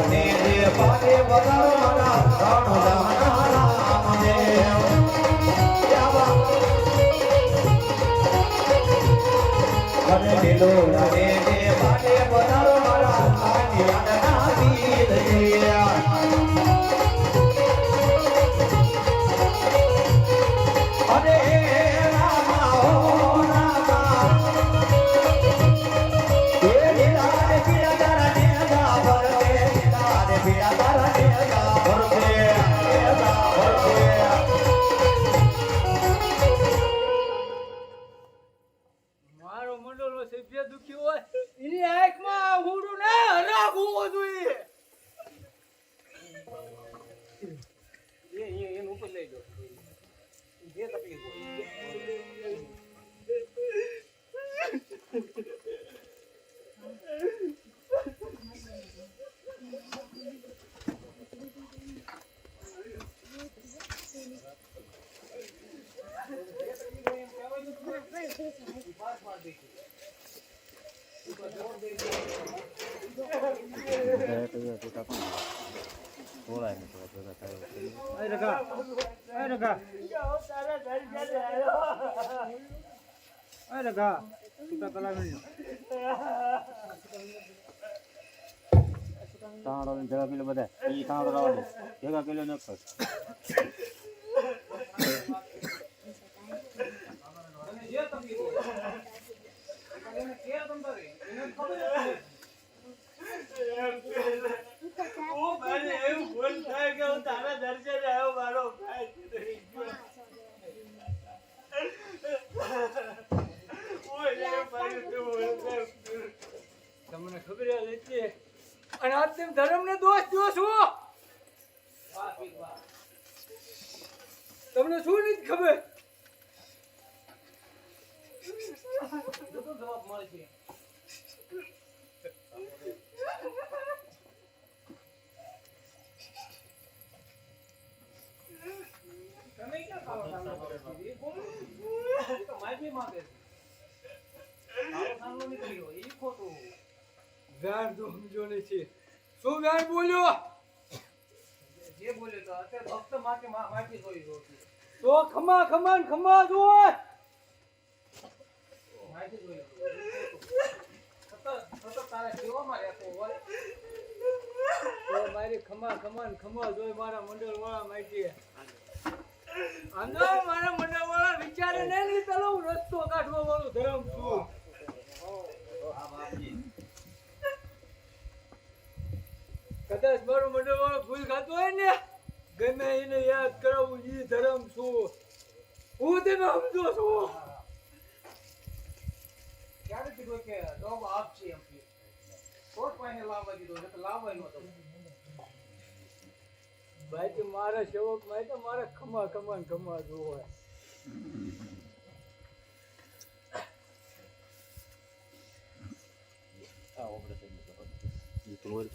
ને જે પાડે વધારવાના રણુદાના રામદેવ. જાવા. અને લીલોડા ને પાડે સભ્ય દુખી હોય એની આંખમાં હુડું ના રાખવું હોવું જોઈએ એ એ એનું ઉપર લઈ જાઓ જે તકલીફ હોય અરે રગા ભેગા કલા બધા. ઈ તાણો રાવડે જગા પેલો ન તમને ખબર અને આ તેમ ધર્મને દોષ દો છો તમને શું નથી ખબર જવાબ મળશે તમે ક્યાં કાળો સામનો કરો છો? એ બોલો. એ તો માફી માંગે છે. કાળો સામનો નીકળ્યો, એ ખોટું. વ્યાણ તો સમજો નથી શું વ્યાણ બોલ્યો? જે બોલ્યો તો અત્યારે ભક્ત માટે મા- માફી જોઈ તો ખમા ખમા ને ખમા જોઈ રહેતો હોય. તો મારી ખમા ખમા ને ખમા જોઈ મારા મંડળ વાળા માહિતી અંદર મારા મંડળ વાળા વિચારે નહીં ચાલો હું રસ્તો કાઢવા વાળું ધરમ છું. કદાચ વાળો ભૂલ ખાતો હોય ને ગમે એને યાદ કરાવું ઈ ધર્મ છું હું તેને સમજો છું. ક્યારે કીધું કે જવાબ આપશે એમ કે. કોર્ટ પાસે લાવવા દીધો એટલે લાવવા નતો બાકી મારા સેવકમાં તો મારે ખમા ખમા ને ખમા જોવે તો